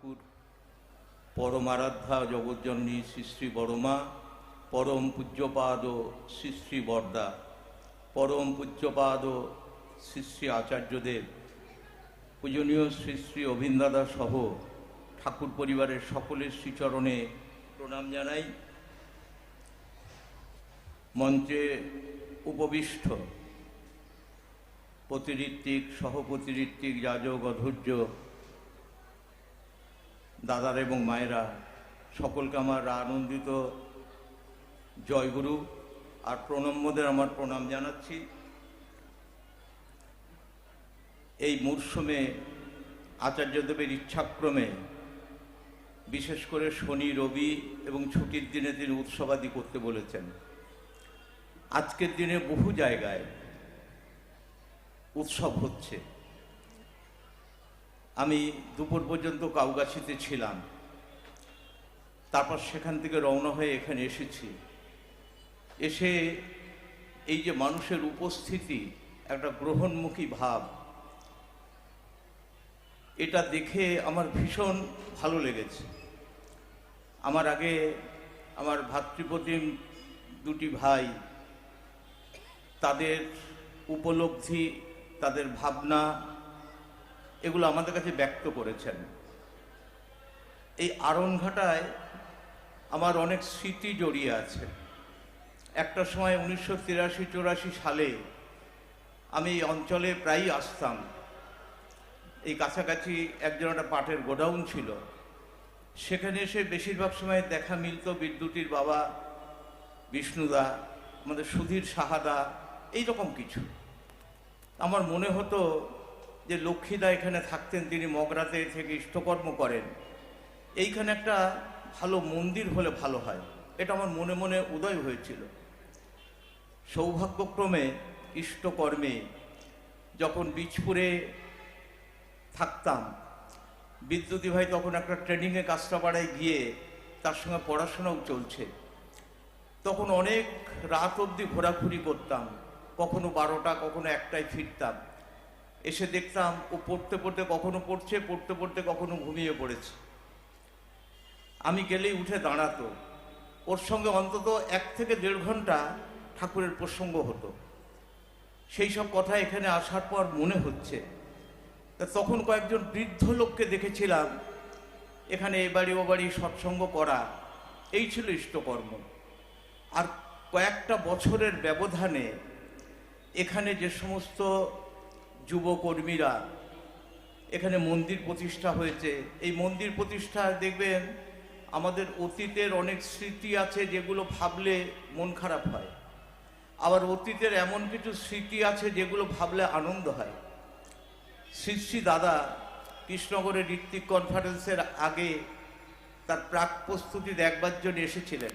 ঠাকুর। পরমারাধ্যা জগজ্জননী শ্রী শ্রী বড়মা, পরম পূজ্যপাদ শ্রী শ্রী বরদা, পরম পূজ্যপাদ শ্রী শ্রী আচার্যদেব। পূজনীয় শ্রী শ্রী অভিন্দাদা সহ ঠাকুর পরিবারের সকলের শ্রীচরণে প্রণাম জানাই। মঞ্চে উপবিষ্ট প্রতিঋত্বিক, সহপ্রতিঋত্বিক, যাজক, অধৈর্য দাদার এবং মায়েরা সকলকে আমার আনন্দিত জয়গুরু আর প্রণম্যদের আমার প্রণাম জানাচ্ছি। এই মরশুমে আচার্যদেবের ইচ্ছাক্রমে বিশেষ করে শনি, রবি এবং ছুটির দিনে তিনি উৎসবাদি করতে বলেছেন। আজকের দিনে বহু জায়গায় উৎসব হচ্ছে। আমি দুপুর পর্যন্ত কাউগাছিতে ছিলাম। তারপর সেখান থেকে রওনা হয়ে এখানে এসেছি। এসে এই যে মানুষের উপস্থিতি, একটা গ্রহণমুখী ভাব, এটা দেখে আমার ভীষণ ভালো লেগেছে। আমার আগে আমার ভাতৃপ্রতিম দুটি ভাই, তাদের উপলব্ধি, তাদের ভাবনা এগুলো আমাদের কাছে ব্যক্ত করেছেন। এই আরণঘাটায় আমার অনেক স্মৃতি জড়িয়ে আছে। একটা সময় উনিশশো তিরাশি চৌরাশি সালে আমি এই অঞ্চলে প্রায়ই আসতাম। এই কাছাকাছি একজন একটা পাটের গোডাউন ছিল। সেখানে এসে বেশিরভাগ সময় দেখা মিলত বিদ্যুতির বাবা, বিষ্ণুদা, আমাদের সুধীর সাহাদা এই রকম কিছু। আমার মনে হতো যে লক্ষ্মীদা এখানে থাকতেন, তিনি মগরাতে থেকে ইষ্টকর্ম করেন। এইখানে একটা ভালো মন্দির হলে ভালো হয়। এটা আমার মনে মনে উদয় হয়েছিল। সৌভাগ্যক্রমে ইষ্টকর্মে যখন বীজপুরে থাকতাম, বিদ্যুতি ভাই তখন একটা ট্রেনিংয়ে কাঁচরাপাড়ায় গিয়ে তার সঙ্গে পড়াশোনাও চলছে। তখন অনেক রাত অবধি ঘোরাঘুরি করতাম। কখনো বারোটা, কখনো একটায় ফিরতাম। এসে দেখতাম ও পড়তে পড়তে কখনো পড়ছে, পড়তে পড়তে কখনো ঘুমিয়ে পড়েছে। আমি গেলেই উঠে দাঁড়াতো। ওর সঙ্গে অন্তত এক থেকে দেড় ঘণ্টা ঠাকুরের প্রসঙ্গ হতো। সেই সব কথা এখানে আসার পর মনে হচ্ছে। তা তখন কয়েকজন বৃদ্ধ লোককে দেখেছিলাম, এখানে এ বাড়ি ও বাড়ি সৎসঙ্গ করা, এই ছিল ইষ্টকর্ম। আর কয়েকটা বছরের ব্যবধানে এখানে যে সমস্ত যুবকর্মীরা। এখানে মন্দির প্রতিষ্ঠা হয়েছে। এই মন্দির প্রতিষ্ঠা দেখবেন, আমাদের অতীতের অনেক স্মৃতি আছে যেগুলো ভাবলে মন খারাপ হয়। আবার অতীতের এমন কিছু স্মৃতি আছে যেগুলো ভাবলে আনন্দ হয়। শ্রী দাদা কৃষ্ণগড়ের ঋত্বিক কনফারেন্সের আগে তার প্রাক প্রস্তুতি দেখবার জন্য এসেছিলেন।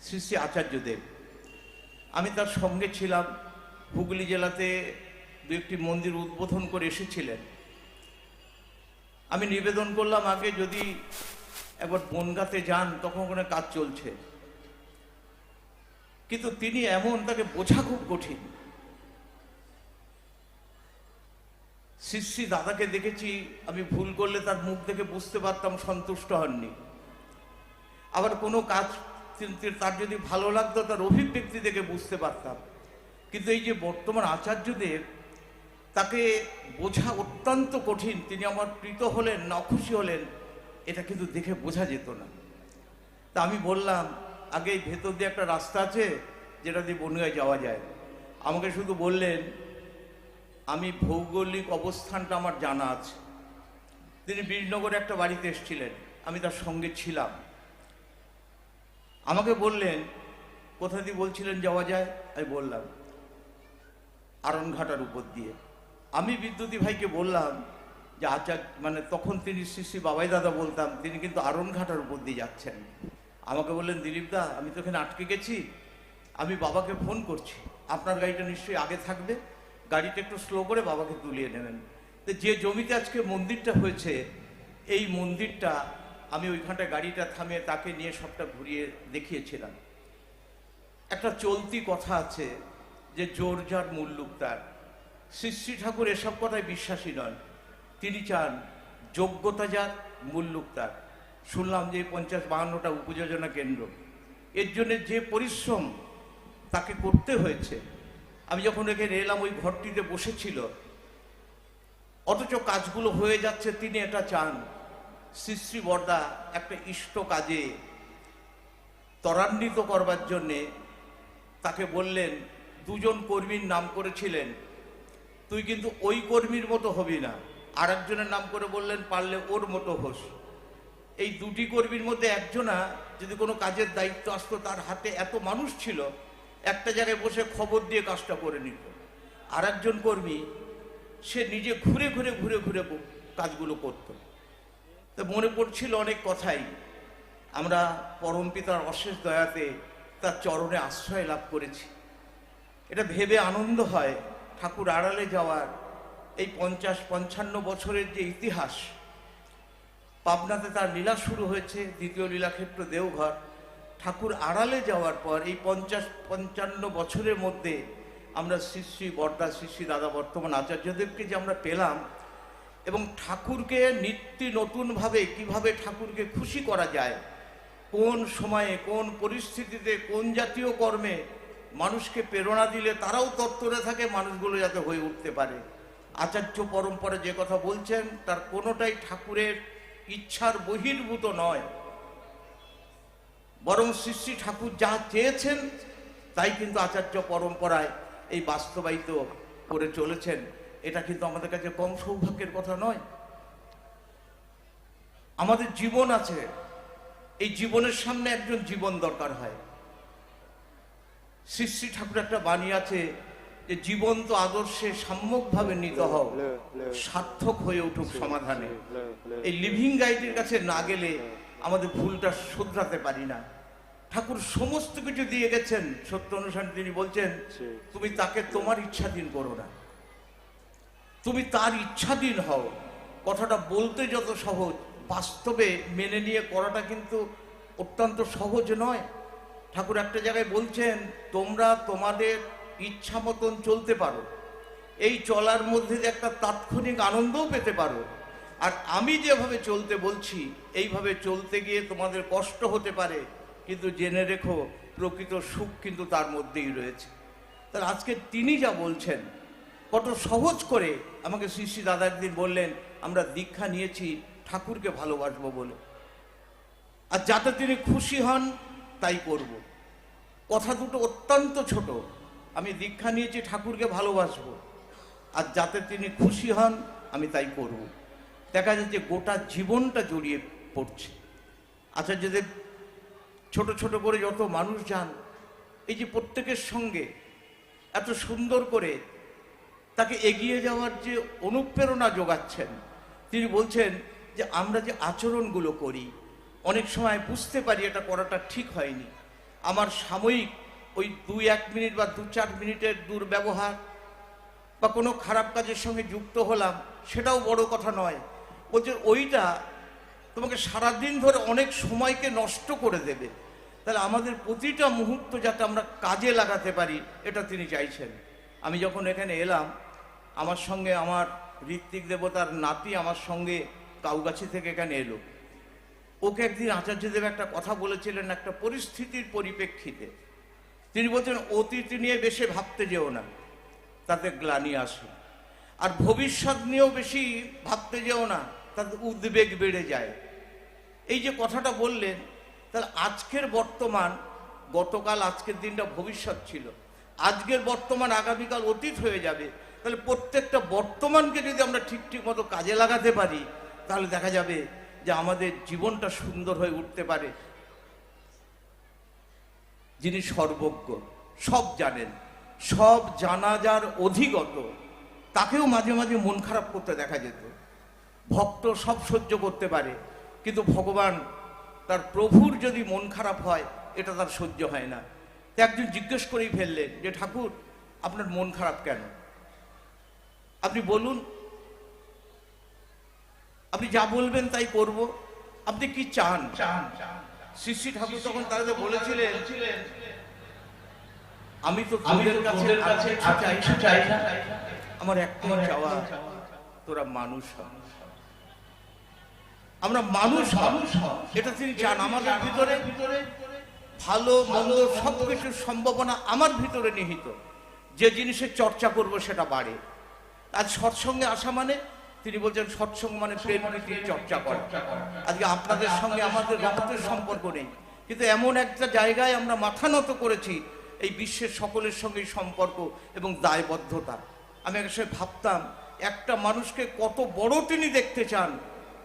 শ্রী শ্রী আচার্যদেব। আমি তার সঙ্গে ছিলাম। হুগলি জেলাতে দু একটি মন্দির উদ্বোধন করে এসেছিলেন। আমি নিবেদন করলাম আগে যদি একবার বনগাতে যান, তখন ওখানে কাজ চলছে। কিন্তু তিনি এমন, তাকে বোঝা খুব কঠিন। শ্রী দাদাকে দেখেছি, আমি ভুল করলে তার মুখ দেখে বুঝতে পারতাম, সন্তুষ্ট হননি। আবার কোনো কাজ, তার যদি ভালো লাগতো, তার অভিব্যক্তি দেখে বুঝতে পারতাম। কিন্তু এই যে বর্তমান আচার্যদেব তাকে বোঝা অত্যন্ত কঠিন, তিনি আমার প্রীত হলেন, না খুশি হলেন, এটা কিন্তু দেখে বোঝা যেত না। তা আমি বললাম, আগে ভেতর দিয়ে একটা রাস্তা আছে, যেটা দিয়ে বনুয়ায় যাওয়া যায়। আমাকে শুধু বললেন, আমি ভৌগোলিক অবস্থানটা আমার জানা আছে। তিনি বীরনগরে একটা বাড়িতে এসেছিলেন, আমি তার সঙ্গে ছিলাম। আমাকে বললেন, কোথা দিয়ে বলছিলেন যাওয়া যায়? আমি বললাম আরণঘাটার উপর দিয়ে। আমি বিদ্যুতি ভাইকে বললাম যে আচার মানে তখন তিনি শ্রী শ্রী বাবাই দাদা বলতাম, তিনি কিন্তু আরণঘাটার উপর দিয়ে যাচ্ছেন। আমাকে বললেন, দিলীপ দা, আমি তো এখানে আটকে গেছি। আমি বাবাকে ফোন করছি। আপনার গাড়িটা নিশ্চয়ই আগে থাকবে। গাড়িটা একটু স্লো করে বাবাকে তুলিয়ে নেবেন। তো যে জমিতে আজকে মন্দিরটা হয়েছে, এই মন্দিরটা আমি ওইখানটায় গাড়িটা থামিয়ে তাকে নিয়ে সবটা ঘুরিয়ে দেখিয়েছিলাম। একটা চলতি কথা আছে। যে জোর যার মুল্লুক তার। শ্রী শ্রী ঠাকুর এসব কথায় বিশ্বাসী নন। তিনি চান যোগ্যতা যার মুল্লুক তার। শুনলাম যে পঞ্চাশ বাহান্নটা উপযোজনা কেন্দ্র। এর জন্য যে পরিশ্রম তাকে করতে হয়েছে। আমি যখন এখানে এলাম, ওই ঘরটিতে বসেছিল। অথচ কাজগুলো হয়ে যাচ্ছে, তিনি এটা চান। শ্রী শ্রী বর্দা একটা ইষ্ট কাজে ত্বরান্বিত করবার জন্যে তাকে বললেন দুজন কর্মীর নাম করেছিলেন। তুই কিন্তু ওই কর্মীর মতো হবি না। আর একজনের নাম করে বললেন, পারলে ওর মতো হোস। এই দুটি কর্মীর মধ্যে একজনা যদি কোনো কাজের দায়িত্ব আসতো, তার হাতে এত মানুষ ছিল, একটা জায়গায় বসে খবর দিয়ে কাজটা করে নিত। আর একজন কর্মী, সে নিজে ঘুরে ঘুরে ঘুরে ঘুরে কাজগুলো করত। তো মনে পড়ছিল অনেক কথাই। আমরা পরমপিতার অশেষ দয়াতে তার চরণে আশ্রয় লাভ করেছি। এটা ভেবে আনন্দ হয় ঠাকুর আড়ালে যাওয়ার এই পঞ্চাশ, পঞ্চান্ন বছরের যে ইতিহাস। পাবনাতে তার লীলা শুরু হয়েছে, দ্বিতীয় লীলাক্ষেত্র দেওঘর। ঠাকুর আড়ালে যাওয়ার পর এই পঞ্চাশ, পঞ্চান্ন বছরের মধ্যে আমরা শ্রী শ্রী বর্দা, শ্রী শ্রী দাদা বর্তমান আচার্যদেবকে যে আমরা পেলাম এবং ঠাকুরকে নিত্য নতুনভাবে কীভাবে ঠাকুরকে খুশি করা যায়, কোন সময়ে, কোন পরিস্থিতিতে, কোন জাতীয় কর্মে মানুষকে প্রেরণা দিলে তারাও তত্ত্বরে থাকে, মানুষগুলো যাতে হয়ে উঠতে পারে। আচার্য পরম্পরা যে কথা বলছেন, তার কোনোটাই ঠাকুরের ইচ্ছার বহির্ভূত নয়। বরং শ্রী ঠাকুর যা চেয়েছেন, তাই কিন্তু আচার্য পরম্পরায় এই বাস্তবায়িত করে চলেছেন। এটা কিন্তু আমাদের কাছে কম সৌভাগ্যের কথা নয়। আমাদের জীবন আছে। এই জীবনের সামনে একজন জীবন দরকার হয়। শ্রী শ্রী ঠাকুর একটা বাণী আছে যে জীবন্ত আদর্শে সাম্যকভাবে নিতে হও সার্থক হয়ে উঠুক সমাধানে। এই লিভিং গাইডের কাছে না গেলে আমাদের ভুলটা শুধরাতে পারি না। ঠাকুর সমস্ত কিছু দিয়ে গেছেন সত্য অনুসারে তিনি বলছেন তুমি তাকে তোমার ইচ্ছাধীন করো না। তুমি তার ইচ্ছাধীন হও। কথাটা বলতে যত সহজ বাস্তবে মেনে নিয়ে করাটা কিন্তু অত্যন্ত সহজ নয়। ঠাকুর একটা জায়গায় বলছেন, তোমরা তোমাদের ইচ্ছা মতন চলতে পারো। এই চলার মধ্যে যে একটা তাৎক্ষণিক আনন্দও পেতে পারো। আর আমি যেভাবে চলতে বলছি, এইভাবে চলতে গিয়ে তোমাদের কষ্ট হতে পারে। কিন্তু জেনে রেখো, প্রকৃত সুখ কিন্তু তার মধ্যেই রয়েছে। তাহলে আজকে তিনি যা বলছেন, কত সহজ করে আমাকে শ্রী শ্রী দাদা একদিন বললেন, আমরা দীক্ষা নিয়েছি, ঠাকুরকে ভালোবাসবো বলে। আর যাতে তিনি খুশি হন তাই করব। কথা দুটো অত্যন্ত ছোট। আমি দীক্ষা নিয়েছি ঠাকুরকে ভালোবাসবো। আর যাতে তিনি খুশি হন, আমি তাই করব। দেখা যাচ্ছে গোটা জীবনটা জড়িয়ে পড়ছে। আচার্যদেব ছোট ছোট করে যত মানুষ যান, এই যে প্রত্যেকের সঙ্গে এত সুন্দর করে তাকে এগিয়ে যাওয়ার যে অনুপ্রেরণা যোগাচ্ছেন, তিনি বলছেন যে আমরা যে আচরণগুলো করি অনেক সময় বুঝতে পারি এটা করাটা ঠিক হয়নি। আমার সাময়িক ওই দুই এক মিনিট বা দু চার মিনিটের দুর্ব্যবহার বা কোনো খারাপ কাজের সঙ্গে যুক্ত হলাম, সেটাও বড় কথা নয়। বলছে ওইটা তোমাকে সারাদিন ধরে অনেক সময়কে নষ্ট করে দেবে। তাহলে আমাদের প্রতিটা মুহূর্ত যাতে আমরা কাজে লাগাতে পারি, এটা তিনি চাইছেন। আমি যখন এখানে এলাম, আমার সঙ্গে আমার ঋত্বিক দেবতার নাতি আমার সঙ্গে কাউগাছি থেকে এখানে এলো। ওকে একদিন আচার্যদেব একটা কথা বলেছিলেন একটা পরিস্থিতির পরিপ্রেক্ষিতে। তিনি বলছেন, অতীত নিয়ে বেশি ভাবতে যেও না, তাতে গ্লানি আসে। আর ভবিষ্যৎ নিয়েও বেশি ভাবতে যেও না, তাতে উদ্বেগ বেড়ে যায়। এই যে কথাটা বললেন, তাহলে আজকের বর্তমান, গতকাল আজকের দিনটা ভবিষ্যৎ ছিল। আজকের বর্তমান, আগামীকাল অতীত হয়ে যাবে। তাহলে প্রত্যেকটা বর্তমানকে যদি আমরা ঠিক ঠিক মতো কাজে লাগাতে পারি, তাহলে দেখা যাবে যে আমাদের জীবনটা সুন্দর হয়ে উঠতে পারে। যিনি সর্বজ্ঞ, সব জানেন। সব জানা যার অধিগত। তাকেও মাঝে মাঝে মন খারাপ করতে দেখা যেত। ভক্ত সব সহ্য করতে পারে, কিন্তু ভগবান তার প্রভুর যদি মন খারাপ হয়, এটা তার সহ্য হয় না। তো একজন জিজ্ঞেস করেই ফেললেন যে, ঠাকুর, আপনার মন খারাপ কেন? আপনি বলুন আপনি যা বলবেন তাই করব। আপনি কি চান? চান শ্রী শ্রী ঠাকুর তখন তাদের বলেছিলেন আমি তো তোদের কাছে আর কিছু চাই না। আমার একটাই চাওয়া তোরা মানুষ আমরা মানুষ মানুষ এটা তিনি চান আমাদের ভিতরে। ভালো মন্দ সব কিছুর সম্ভাবনা আমার ভিতরে নিহিত। যে জিনিসের চর্চা করব সেটা বাড়ে। আজ সৎসঙ্গে আসা মানে তিনি বলছেন সৎসঙ্গ মানে প্রেম প্রীতির চর্চা করা। আজকে আপনাদের সঙ্গে আমাদের রক্তের সম্পর্ক নেই। কিন্তু এমন একটা জায়গায় আমরা মাথা নত করেছি এই বিশ্বের সকলের সঙ্গে সম্পর্ক এবং দায়বদ্ধতা। আমি এক সময় ভাবতাম একটা মানুষকে কত বড় তিনি দেখতে চান।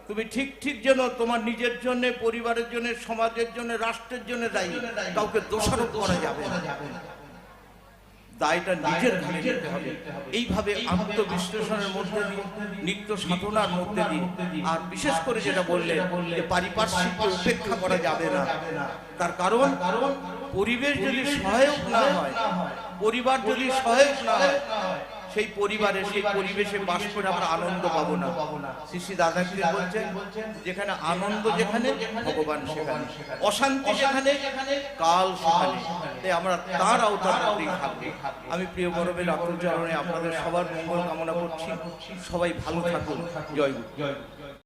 তুমি ঠিক ঠিক যেন তোমার নিজের জন্য পরিবারের জন্য সমাজের জন্য রাষ্ট্রের জন্য দায়ী। কাউকে দোষারোপ করা যাবে না। দায়টা নিজের ঘাড়ে নিতে হবে। এইভাবে আত্মবিশ্লেষণের মধ্যে দিয়ে নিত্য সাধনার মধ্যে দিয়ে আর বিশেষ করে যেটা বললেন যে পারিপার্শ্বিককে উপেক্ষা করা যাবে না। তার কারণ পরিবেশ যদি সহায়ক না হয় পরিবার যদি সহায়ক না হয় সেই পরিবারে সেই পরিবেশে বাস করে আমরা আনন্দ পাবো না। শ্রী শ্রী দাদাজি বলছেন যেখানে আনন্দ যেখানে ভগবান সেখানে। অশান্তি যেখানে কাল সেখানে। তাই আমরা তার আওতার মধ্যেই থাকব। আমি প্রিয় গরবের চরণে আপনাদের সবার মঙ্গল কামনা করছি। সবাই ভালো থাকুন। জয় গুরু।